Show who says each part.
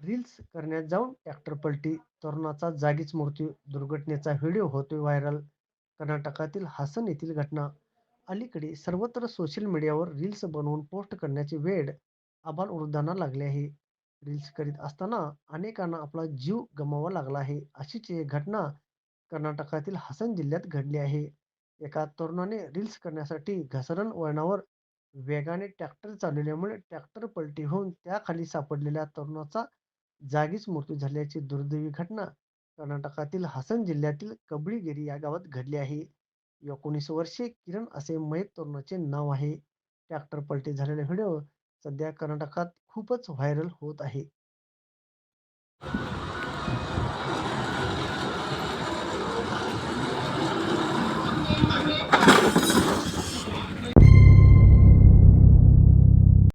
Speaker 1: Reels करण्यात जाऊन tractor पलटी, तरुणाचा जागीच मृत्यू, दुर्घटनेचा व्हिडिओ होतोय व्हायरल. कर्नाटकातील हासन येथील घटना. अलीकडे सर्वत्र सोशल मीडियावर रील्स बनवून पोस्ट करण्याचे वेड आबालवृद्धांना लागले आहे. रील्स करीत असताना अनेकांना आपला जीव गमावा लागला आहे. अशीच एक घटना कर्नाटकातील हासन जिल्ह्यात घडली आहे. एका तरुणाने रील्स करण्यासाठी घसरण वळणावर वेगाने ट्रॅक्टर चालवल्यामुळे ट्रॅक्टर पलटी होऊन त्याखाली सापडलेल्या तरुणाचा जागीच मृत्यू झाल्याची दुर्दैवी घटना कर्नाटकातील हासन जिल्ह्यातील कबळीगिरी या गावात घडली आहे. एकोणीस वर्षे किरण असे मयत तरुणाचे नाव आहे. ट्रॅक्टर पलटी झालेला व्हिडिओ सध्या कर्नाटकात खूपच व्हायरल होत आहे.